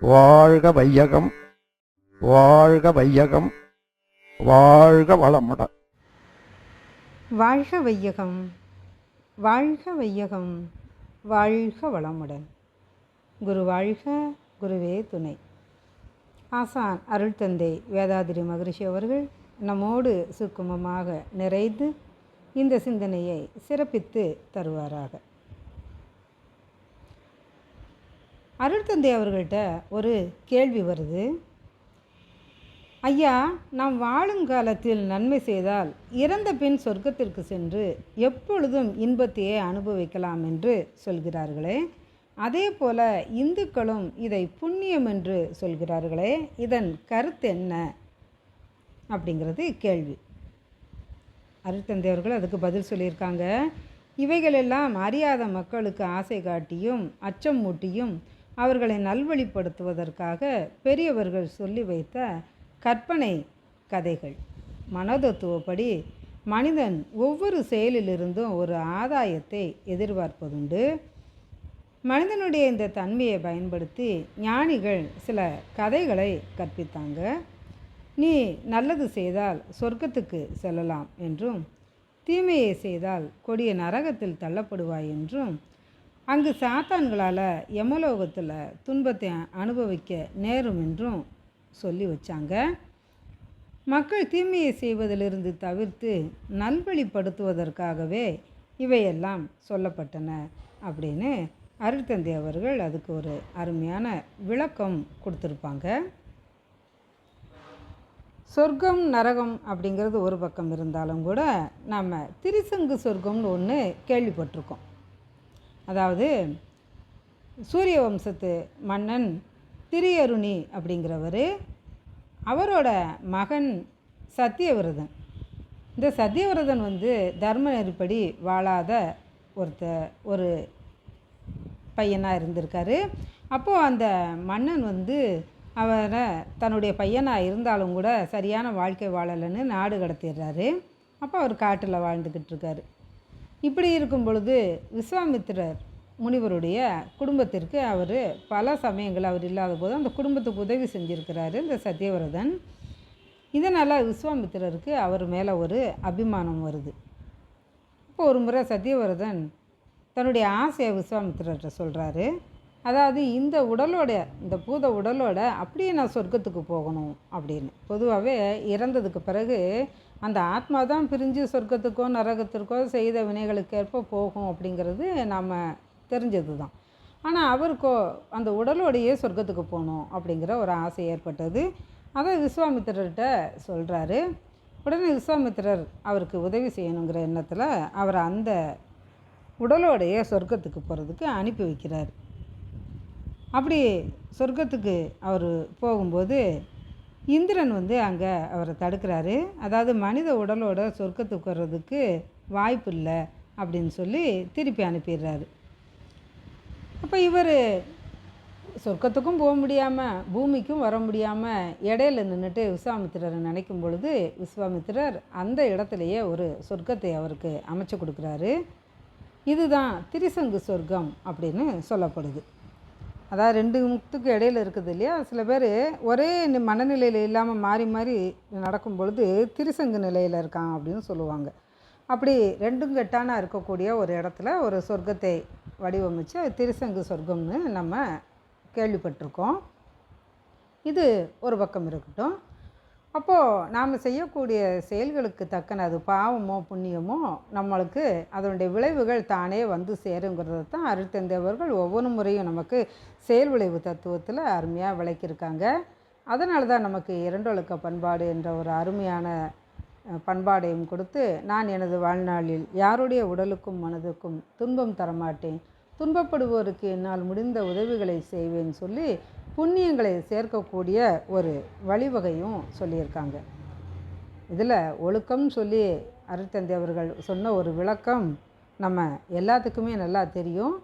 வாழ்க வையகம் வாழ்க வையகம் வாழ்க வளமுடன் வாழ்க வையகம் வாழ்க வையகம் வாழ்க வளமுடன் குரு வாழ்க குருவே துணை. ஆசான் அருள் தந்தை வேதாதிரி மகரிஷி அவர்கள் நம்மோடு சுக்குமமாக நிறைந்து இந்த சிந்தனையை சிறப்பித்து தருவாராக. அருள்தந்தை அவர்கள்ட்ட ஒரு கேள்வி வருது. ஐயா நாம் வாழும் காலத்தில் நன்மை செய்தால் இறந்த பின் சொர்க்கத்திற்கு சென்று எப்பொழுதும் இன்பத்தையே அனுபவிக்கலாம் என்று சொல்கிறார்களே. அதே போல இந்துக்களும் இதை புண்ணியம் என்று சொல்கிறார்களே. இதன் கருத்து என்ன? அப்படிங்கிறது கேள்வி. அருட்தந்தை அவர்கள் அதுக்கு பதில் சொல்லியிருக்காங்க. இவைகளெல்லாம் அறியாத மக்களுக்கு ஆசை காட்டியும் அச்சம் மூட்டியும் அவர்களை நல்வழிப்படுத்துவதற்காக பெரியவர்கள் சொல்லி வைத்த கற்பனை கதைகள். மனதத்துவப்படி மனிதன் ஒவ்வொரு செயலிலிருந்தும் ஒரு ஆதாயத்தை எதிர்பார்ப்பதுண்டு. மனிதனுடைய இந்த தன்மையை பயன்படுத்தி ஞானிகள் சில கதைகளை கற்பித்தாங்க. நீ நல்லது செய்தால் சொர்க்கத்துக்கு செல்லலாம் என்றும் தீமையை செய்தால் கொடிய நரகத்தில் தள்ளப்படுவாய் என்றும் அங்கு சாத்தான்களால் யமலோகத்தில் துன்பத்தை அனுபவிக்க நேரும் என்றும் சொல்லி வச்சாங்க. மக்கள் தீமையை செய்வதிலிருந்து தவிர்த்து நல்வழிப்படுத்துவதற்காகவே இவையெல்லாம் சொல்லப்பட்டன அப்படின்னு அருள்தந்தை அவர்கள் அதுக்கு ஒரு அருமையான விளக்கம் கொடுத்துருப்பாங்க. சொர்க்கம் நரகம் அப்படிங்கிறது ஒரு பக்கம் இருந்தாலும் கூட நம்ம திரிசங்கு சொர்க்கம்னு ஒன்று கேள்விப்பட்டிருக்கோம். அதாவது சூரிய வம்சத்து மன்னன் திரியருணி அப்படிங்கிறவர் அவரோட மகன் சத்தியவிரதன். இந்த சத்தியவிரதன் வந்து தர்ம நெறிப்படி வாழாத ஒருத்த ஒரு பையனாக இருந்திருக்காரு. அப்போது அந்த மன்னன் வந்து அவரை தன்னுடைய பையனாக இருந்தாலும் கூட சரியான வாழ்க்கை வாழலைன்னு நாடு கடத்திடுறாரு. அப்போ அவர் காட்டில் வாழ்ந்துக்கிட்டு இருக்காரு. இப்படி இருக்கும் பொழுது விஸ்வாமித்திரர் முனிவருடைய குடும்பத்திற்கு அவர் பல சமயங்கள் அவர் இல்லாத போது அந்த குடும்பத்துக்கு உதவி செஞ்சுருக்கிறாரு இந்த சத்யவிரதன் இதனால் விஸ்வாமித்திரருக்கு அவர் மேலே ஒரு அபிமானம் வருது. இப்போ ஒரு முறை சத்தியவிரதன் தன்னுடைய ஆசையை விஸ்வாமித்திரர்கிட்ட சொல்கிறாரு அதாவது இந்த உடலோட இந்த பூத உடலோட அப்படியே நான் சொர்க்கத்துக்கு போகணும் அப்படின்னு. பொதுவாகவே இறந்ததுக்கு பிறகு அந்த ஆத்மா தான் பிரிஞ்சு சொர்க்கத்துக்கோ நரகத்திற்கோ செய்த வினைகளுக்கேற்ப போகும் அப்படிங்கிறது நாம் தெரிஞ்சது தான். ஆனால் அவருக்கோ அந்த உடலோடையே சொர்க்கத்துக்கு போகணும் அப்படிங்கிற ஒரு ஆசை ஏற்பட்டது. அதை விஸ்வாமித்திரர்கிட்ட சொல்கிறாரு உடனே விஸ்வாமித்திரர் அவருக்கு உதவி செய்யணுங்கிற எண்ணத்தில் அவரை அந்த உடலோடைய சொர்க்கத்துக்கு போகிறதுக்கு அனுப்பி வைக்கிறார். அப்படி சொர்க்கத்துக்கு அவர் போகும்போது இந்திரன் வந்து அங்கே அவரை தடுக்கிறாரு. அதாவது மனித உடலோட சொர்க்கத்துக்கு வர்றதுக்கு வாய்ப்பு இல்லை அப்படின்னு சொல்லி திருப்பி அனுப்பிடுறாரு. அப்போ இவர் சொர்க்கத்துக்கும் போக முடியாமல் பூமிக்கும் வர முடியாமல் இடையில நின்றுட்டு விஸ்வாமித்திரரை நினைக்கும் பொழுது விஸ்வாமித்திரர் அந்த இடத்துலையே ஒரு சொர்க்கத்தை அவருக்கு அமைச்சு கொடுக்குறாரு. இதுதான் திரிசங்கு சொர்க்கம் அப்படின்னு சொல்லப்படுது. அதாவது ரெண்டு முத்துக்கு இடையில இருக்குது இல்லையா? சில பேர் ஒரே மனநிலையில் இல்லாமல் மாறி மாறி நடக்கும் பொழுது திருசங்கு நிலையில் இருக்கான் அப்படின்னு சொல்லுவாங்க. அப்படி ரெண்டும் கெட்டான இருக்கக்கூடிய ஒரு இடத்துல ஒரு சொர்க்கத்தை வடிவமைச்சு திருசங்கு சொர்க்கம்னு நம்ம கேள்விப்பட்டிருக்கோம். இது ஒரு பக்கம் இருக்கட்டும். அப்போது நாம் செய்யக்கூடிய செயல்களுக்கு தக்கன அது பாவமோ புண்ணியமோ நம்மளுக்கு அதனுடைய விளைவுகள் தானே வந்து சேருங்கிறத தான் அருட்தந்தையவர்கள் ஒவ்வொரு முறையும் நமக்கு செயல் விளைவு தத்துவத்தில் அருமையாக விளக்கியிருக்காங்க. அதனால தான் நமக்கு இரண்டொழுக்க பண்பாடு என்ற ஒரு அருமையான பண்பாடையும் கொடுத்து நான் எனது வாழ்நாளில் யாருடைய உடலுக்கும் மனதுக்கும் துன்பம் தரமாட்டேன் துன்பப்படுவோருக்கு என்னால் முடிந்த உதவிகளை செய்வேன் சொல்லி புண்ணியங்களை சேர்க்கக்கூடிய ஒரு வழிவகையும் சொல்லியிருக்காங்க. இதில் ஒழுக்கம் சொல்லி அருட்தந்தை அவர்கள் சொன்ன ஒரு விளக்கம் நம்ம எல்லாத்துக்குமே நல்லா தெரியும்.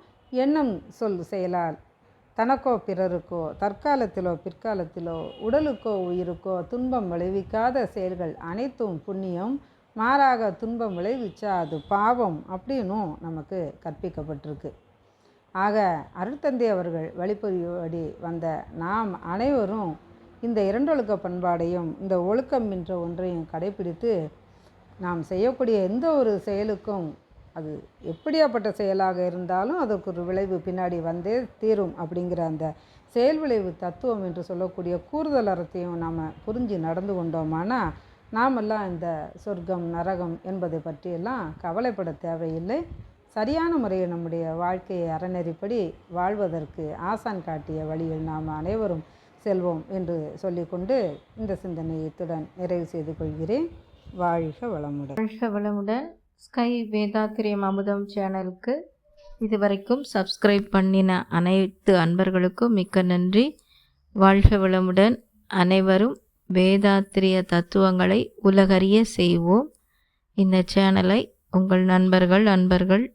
எண்ணம் சொல் செயலால் தனக்கோ பிறருக்கோ தற்காலத்திலோ பிற்காலத்திலோ உடலுக்கோ உயிருக்கோ துன்பம் விளைவிக்காத செயல்கள் அனைத்தும் புண்ணியம். மாறாக துன்பம் விளைவிச்சா அது பாவம் அப்படின்னும் நமக்கு கற்பிக்கப்பட்டிருக்கு. ஆக அருட்தந்தை அவர்கள் வழிபடி வந்த நாம் அனைவரும் இந்த இரண்டொழுக்க பண்பாடையும் இந்த ஒழுக்கம் என்ற ஒன்றையும் கடைபிடித்து நாம் செய்யக்கூடிய எந்த ஒரு செயலுக்கும் அது எப்படியாப்பட்ட செயலாக இருந்தாலும் அதற்கு ஒரு விளைவு பின்னாடி வந்தே தீரும் அப்படிங்கிற அந்த செயல் விளைவு தத்துவம் என்று சொல்லக்கூடிய கூறுதல் அறத்தையும் நாம் புரிஞ்சு நடந்து கொண்டோமானா நாமெல்லாம் இந்த சொர்க்கம் நரகம் என்பதை பற்றியெல்லாம் கவலைப்பட தேவையில்லை. சரியான முறையில் நம்முடைய வாழ்க்கையை அறநெறிப்படி வாழ்வதற்கு ஆசான் காட்டிய வழியில் நாம் அனைவரும் செல்வோம் என்று சொல்லிக்கொண்டு இந்த சிந்தனையை இத்துடன் நிறைவு செய்து கொள்கிறேன். வாழ்க வளமுடன். வாழ்க வளமுடன். ஸ்கை வேதாத்திரியம் அமுதம் சேனலுக்கு இதுவரைக்கும் சப்ஸ்கிரைப் பண்ணின அனைத்து அன்பர்களுக்கும் மிக்க நன்றி. வாழ்க வளமுடன். அனைவரும் வேதாத்திரிய தத்துவங்களை உலகறிய செய்வோம். இந்த சேனலை உங்கள் நண்பர்கள் அன்பர்கள்